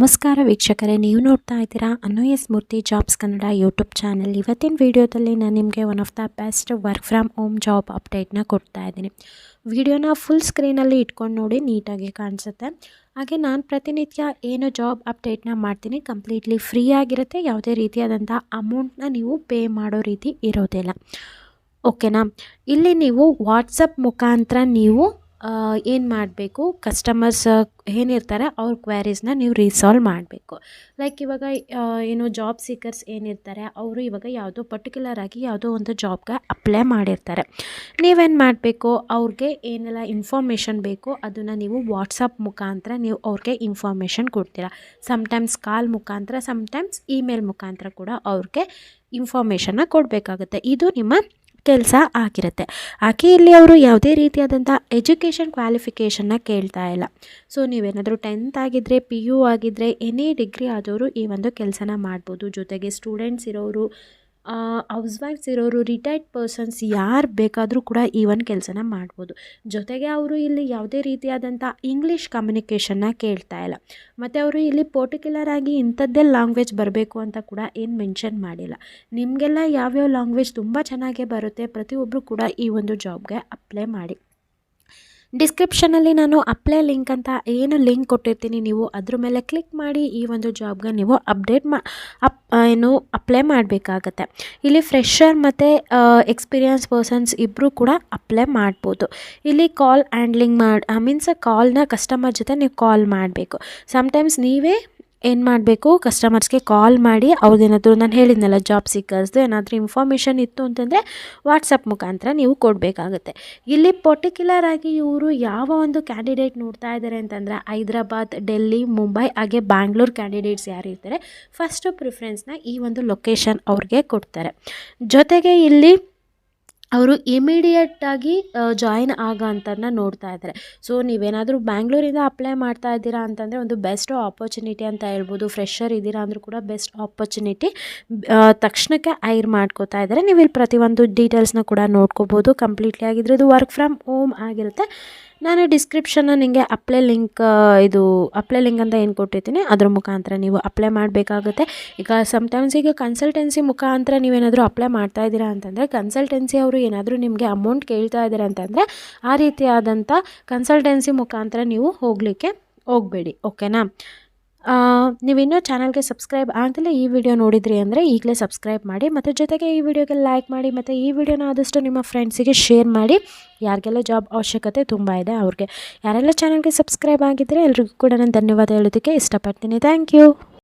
ನಮಸ್ಕಾರ ವೀಕ್ಷಕರೇ, ನೀವು ನೋಡ್ತಾ ಇದ್ದೀರಾ ಅನೋಯ ಸ್ಮೂರ್ತಿ ಜಾಬ್ಸ್ ಕನ್ನಡ ಯೂಟ್ಯೂಬ್ ಚಾನಲ್. ಇವತ್ತಿನ ವಿಡಿಯೋದಲ್ಲಿ ನಾನು ನಿಮಗೆ one of the best work from home job ಅಪ್ಡೇಟ್ನ ಕೊಡ್ತಾ ಇದ್ದೀನಿ. ವಿಡಿಯೋನ ಫುಲ್ ಸ್ಕ್ರೀನಲ್ಲಿ ಇಟ್ಕೊಂಡು ನೋಡಿ ನೀಟಾಗಿ ಕಾಣಿಸುತ್ತೆ. ಹಾಗೆ ನಾನು ಪ್ರತಿನಿತ್ಯ ಏನು ಜಾಬ್ ಅಪ್ಡೇಟ್ನ ಮಾಡ್ತೀನಿ ಕಂಪ್ಲೀಟ್ಲಿ ಫ್ರೀ ಆಗಿರುತ್ತೆ. ಯಾವುದೇ ರೀತಿಯಾದಂಥ ಅಮೌಂಟ್ನ ನೀವು ಪೇ ಮಾಡೋ ರೀತಿ ಇರೋದಿಲ್ಲ. ಓಕೆನಾ ಇಲ್ಲಿ ನೀವು ವಾಟ್ಸಪ್ ಮುಖಾಂತರ ನೀವು ಏನು ಮಾಡಬೇಕು? ಕಸ್ಟಮರ್ಸ್ ಏನಿರ್ತಾರೆ ಅವ್ರ ಕ್ವ್ಯಾರೀಸ್ನ ನೀವು ರಿಸಾಲ್ವ್ ಮಾಡಬೇಕು. ಲೈಕ್ ಇವಾಗ ಏನು ಜಾಬ್ ಸೀಕರ್ಸ್ ಏನಿರ್ತಾರೆ ಅವರು ಇವಾಗ ಯಾವುದೋ ಪರ್ಟಿಕ್ಯುಲರ್ ಆಗಿ ಯಾವುದೋ ಒಂದು ಜಾಬ್ಗೆ ಅಪ್ಲೈ ಮಾಡಿರ್ತಾರೆ. ನೀವೇನು ಮಾಡಬೇಕು? ಅವ್ರಿಗೆ ಏನೆಲ್ಲ ಇನ್ಫಾರ್ಮೇಷನ್ ಬೇಕೋ, ಅದನ್ನು ನೀವು ವಾಟ್ಸಪ್ ಮುಖಾಂತರ ನೀವು ಅವ್ರಿಗೆ ಇನ್ಫಾರ್ಮೇಷನ್ ಕೊಡ್ತೀರಾ. ಸಮಟೈಮ್ಸ್ ಕಾಲ್ ಮುಖಾಂತರ ಸಮ್ಟೈಮ್ಸ್ ಇಮೇಲ್ ಮುಖಾಂತರ ಕೂಡ ಅವ್ರಿಗೆ ಇನ್ಫಾರ್ಮೇಷನ್ನ ಕೊಡಬೇಕಾಗುತ್ತೆ. ಇದು ನಿಮ್ಮ ಕೆಲಸ ಆಗಿರುತ್ತೆ. ಆಕೆ ಇಲ್ಲಿ ಅವರು ಯಾವುದೇ ರೀತಿಯಾದಂಥ ಎಜುಕೇಷನ್ ಕ್ವಾಲಿಫಿಕೇಷನ್ನ ಕೇಳ್ತಾ ಇಲ್ಲ. ಸೊ ನೀವೇನಾದರೂ ಟೆಂತ್ ಆಗಿದ್ದರೆ ಪಿ ಯು ಆಗಿದ್ದರೆ ಎನಿ ಡಿಗ್ರಿ ಆದವರು ಈ ಒಂದು ಕೆಲಸನ ಮಾಡ್ಬೋದು. ಜೊತೆಗೆ ಸ್ಟೂಡೆಂಟ್ಸ್ ಇರೋರು ಹೌಸ್ ವೈಫ್ಸ್ ಇರೋರು ರಿಟೈರ್ಡ್ ಪರ್ಸನ್ಸ್ ಯಾರು ಬೇಕಾದರೂ ಕೂಡ ಈ ಒಂದು ಕೆಲಸನ ಮಾಡ್ಬೋದು. ಜೊತೆಗೆ ಅವರು ಇಲ್ಲಿ ಯಾವುದೇ ರೀತಿಯಾದಂಥ ಇಂಗ್ಲೀಷ್ ಕಮ್ಯುನಿಕೇಷನ್ನ ಕೇಳ್ತಾ ಇಲ್ಲ. ಮತ್ತು ಅವರು ಇಲ್ಲಿ ಪರ್ಟಿಕ್ಯುಲರ್ ಆಗಿ ಇಂಥದ್ದೇ ಲ್ಯಾಂಗ್ವೇಜ್ ಬರಬೇಕು ಅಂತ ಕೂಡ ಏನು ಮೆನ್ಷನ್ ಮಾಡಿಲ್ಲ. ನಿಮಗೆಲ್ಲ ಯಾವ್ಯಾವ ಲ್ಯಾಂಗ್ವೇಜ್ ತುಂಬ ಚೆನ್ನಾಗೇ ಬರುತ್ತೆ ಪ್ರತಿಯೊಬ್ಬರು ಕೂಡ ಈ ಒಂದು ಜಾಬ್ಗೆ ಅಪ್ಲೈ ಮಾಡಿ. ಡಿಸ್ಕ್ರಿಪ್ಷನಲ್ಲಿ ನಾನು ಅಪ್ಲೈ ಲಿಂಕ್ ಅಂತ ಏನು ಲಿಂಕ್ ಕೊಟ್ಟಿರ್ತೀನಿ, ನೀವು ಅದ್ರ ಮೇಲೆ ಕ್ಲಿಕ್ ಮಾಡಿ ಈ ಒಂದು ಜಾಬ್ಗೆ ನೀವು ಅಪ್ಡೇಟ್ ಮಾ ಅಪ್ ಏನು ಅಪ್ಲೈ ಮಾಡಬೇಕಾಗತ್ತೆ. ಇಲ್ಲಿ ಫ್ರೆಷರ್ ಮತ್ತು ಎಕ್ಸ್ಪೀರಿಯನ್ಸ್ ಪರ್ಸನ್ಸ್ ಇಬ್ಬರು ಕೂಡ ಅಪ್ಲೈ ಮಾಡ್ಬೋದು. ಇಲ್ಲಿ ಕಾಲ್ ಹ್ಯಾಂಡ್ಲಿಂಗ್ ಮಾಡಿ ಮೀನ್ಸ್ ಕಾಲ್ನ ಕಸ್ಟಮರ್ ಜೊತೆ ನೀವು ಕಾಲ್ ಮಾಡಬೇಕು. ಸಮ್ಟೈಮ್ಸ್ ನೀವೇ ಏನು ಮಾಡಬೇಕು? ಕಸ್ಟಮರ್ಸ್ಗೆ ಕಾಲ್ ಮಾಡಿ ಅವ್ರದ್ದೇನಾದರೂ ನಾನು ಹೇಳಿದ್ನಲ್ಲ ಜಾಬ್ ಸಿಕ್ಕರ್ಸ್ದು ಏನಾದರೂ ಇನ್ಫಾರ್ಮೇಷನ್ ಇತ್ತು ಅಂತಂದರೆ ವಾಟ್ಸಪ್ ಮುಖಾಂತರ ನೀವು ಕೊಡಬೇಕಾಗುತ್ತೆ. ಇಲ್ಲಿ ಪರ್ಟಿಕ್ಯುಲರ್ ಆಗಿ ಇವರು ಯಾವ ಒಂದು ಕ್ಯಾಂಡಿಡೇಟ್ ನೋಡ್ತಾ ಇದ್ದಾರೆ ಅಂತಂದರೆ ಹೈದ್ರಾಬಾದ್, ಡೆಲ್ಲಿ, ಮುಂಬೈ, ಹಾಗೆ ಬ್ಯಾಂಗ್ಳೂರ್ ಕ್ಯಾಂಡಿಡೇಟ್ಸ್ ಯಾರು ಇರ್ತಾರೆ ಫಸ್ಟು ಪ್ರಿಫರೆನ್ಸ್ನ ಈ ಒಂದು ಲೊಕೇಶನ್ ಅವ್ರಿಗೆ ಕೊಡ್ತಾರೆ. ಜೊತೆಗೆ ಇಲ್ಲಿ ಅವರು ಇಮಿಡಿಯೇಟಾಗಿ ಜಾಯಿನ್ ಆಗ ಅಂತನ್ನ ನೋಡ್ತಾ ಇದ್ದಾರೆ ಸೊ ನೀವೇನಾದರೂ ಬ್ಯಾಂಗ್ಳೂರಿಂದ ಅಪ್ಲೈ ಮಾಡ್ತಾ ಇದ್ದೀರಾ ಅಂತಂದರೆ ಒಂದು ಬೆಸ್ಟ್ ಆಪರ್ಚುನಿಟಿ ಅಂತ ಹೇಳ್ಬೋದು. ಫ್ರೆಷರ್ ಇದ್ದೀರಾ ಅಂದರೂ ಕೂಡ ಬೆಸ್ಟ್ ಆಪರ್ಚುನಿಟಿ ತಕ್ಷಣಕ್ಕೆ ಐರ್ ಮಾಡ್ಕೋತಾ ಇದ್ದಾರೆ ನೀವು ಇಲ್ಲಿ ಪ್ರತಿಯೊಂದು ಡೀಟೇಲ್ಸ್ನ ಕೂಡ ನೋಡ್ಕೋಬೋದು. ಕಂಪ್ಲೀಟ್ಲಿ ಆಗಿದ್ರೆ ಇದು ವರ್ಕ್ ಫ್ರಮ್ ಹೋಮ್ ಆಗಿರುತ್ತೆ. ನಾನು ಡಿಸ್ಕ್ರಿಪ್ಷನ್ನ ನಿಮಗೆ ಅಪ್ಲೈ ಲಿಂಕ್ ಇದು ಅಪ್ಲೈ ಲಿಂಕ್ ಅಂತ ಏನು ಕೊಟ್ಟಿರ್ತೀನಿ, ಅದ್ರ ಮುಖಾಂತರ ನೀವು ಅಪ್ಲೈ ಮಾಡಬೇಕಾಗುತ್ತೆ. ಈಗ ಸಮ್ಟೈಮ್ಸ್ ಈಗ ಕನ್ಸಲ್ಟೆನ್ಸಿ ಮುಖಾಂತರ ನೀವೇನಾದರೂ ಅಪ್ಲೈ ಮಾಡ್ತಾ ಇದ್ದೀರಾ ಅಂತಂದರೆ ಕನ್ಸಲ್ಟೆನ್ಸಿ ಅವರು ಏನಾದರೂ ನಿಮಗೆ ಅಮೌಂಟ್ ಕೇಳ್ತಾ ಇದ್ದಾರೆ ಅಂತಂದರೆ, ಆ ರೀತಿಯಾದಂಥ ಕನ್ಸಲ್ಟೆನ್ಸಿ ಮುಖಾಂತರ ನೀವು ಹೋಗಲಿಕ್ಕೆ ಹೋಗಬೇಡಿ ಓಕೆನಾ ನೀವಿನ್ನೂ ಚಾನಲ್ಗೆ ಸಬ್ಸ್ಕ್ರೈಬ್ ಆಗಲಿಲ್ಲ ಈ ವಿಡಿಯೋ ನೋಡಿದ್ರಿ ಅಂದರೆ ಈಗಲೇ ಸಬ್ಸ್ಕ್ರೈಬ್ ಮಾಡಿ, ಮತ್ತು ಜೊತೆಗೆ ಈ ವಿಡಿಯೋಗೆ ಲೈಕ್ ಮಾಡಿ, ಮತ್ತು ಈ ವಿಡಿಯೋನ ಆದಷ್ಟು ನಿಮ್ಮ ಫ್ರೆಂಡ್ಸಿಗೆ ಶೇರ್ ಮಾಡಿ. ಯಾರಿಗೆಲ್ಲ ಜಾಬ್ ಅವಶ್ಯಕತೆ ತುಂಬ ಇದೆ ಅವ್ರಿಗೆ. ಯಾರೆಲ್ಲ ಚಾನಲ್ಗೆ ಸಬ್ಸ್ಕ್ರೈಬ್ ಆಗಿದ್ದರೆ ಎಲ್ರಿಗೂ ಕೂಡ ನಾನು ಧನ್ಯವಾದ ಹೇಳೋದಕ್ಕೆ ಇಷ್ಟಪಡ್ತೀನಿ. Thank you